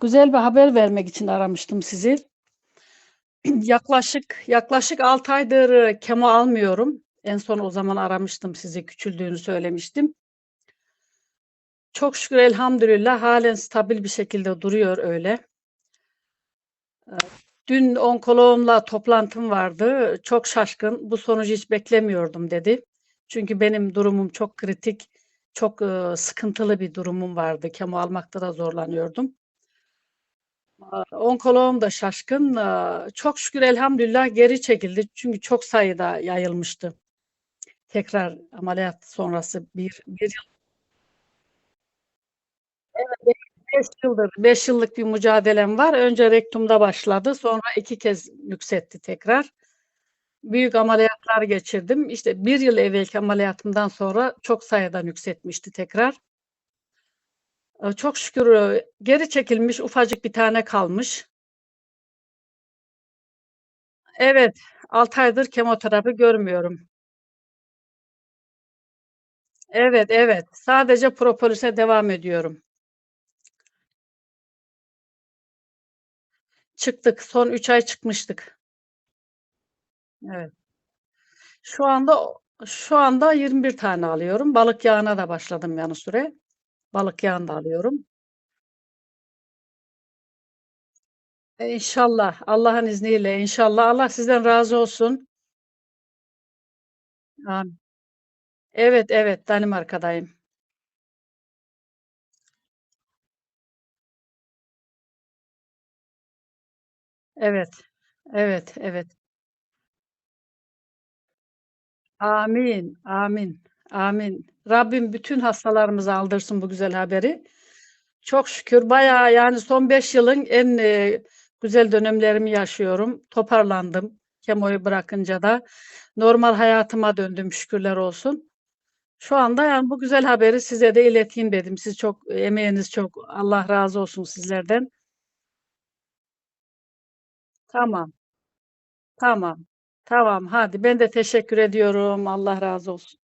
Güzel bir haber vermek için aramıştım sizi. Yaklaşık yaklaşık 6 aydır, kemo almıyorum. En son o zaman aramıştım sizi, küçüldüğünü söylemiştim. Çok şükür elhamdülillah hâlen stabil bir şekilde duruyor öyle. Dün onkoloğumla toplantım vardı. Çok şaşkın, "Bu sonucu hiç beklemiyordum." dedi. Çünkü benim durumum çok kritik, çok, ııı, sıkıntılı bir durumum vardı. Kemo almakta da zorlanıyordum. Onkoloğum da şaşkın. Çok şükür elhamdülillah geri çekildi. Çünkü çok sayıda yayılmıştı. Tekrar ameliyat sonrası bir bir yıl Evet, 5 yıldır 5 yıllık bir mücadelem var. Önce rektumda başladı, sonra 2 kez nüksetti tekrar. Büyük ameliyatlar geçirdim. İşte 1 yıl evvelki ameliyatımdan sonra çok sayıda nüksetmişti tekrar. Eee, çok şükür, eee, geri çekilmiş, ufacık bir tane kalmış. Evet, 6 aydır kemoterapi görmüyorum. Evet, evet. Sadece propolise devam ediyorum. Çıktık. Son 3 ay çıkmıştık. Evet. Şu anda şu anda 21 tane alıyorum. Balık yağına da başladım yanı sıra. Balık yağını da alıyorum. İnşallah, Allah'ın izniyle inşallah. Allah sizden razı olsun. Amin. Evet, evet, Danimarka'dayım. Evet, evet, evet. Amin, amin, amin. Rabbim bütün hastalarımıza aldırsın bu güzel haberi. Çok şükür bayağı, yani, son 5 yılın en, eee, güzel dönemlerimi yaşıyorum. Toparlandım kemoyu bırakınca da. Normal hayatıma döndüm şükürler olsun. Şu anda, yani, bu güzel haberi size de ileteyim dedim. Siz çok emeğiniz çok. Allah razı olsun sizlerden. Tamam. Tamam. Tamam, hadi ben de teşekkür ediyorum. Allah razı olsun.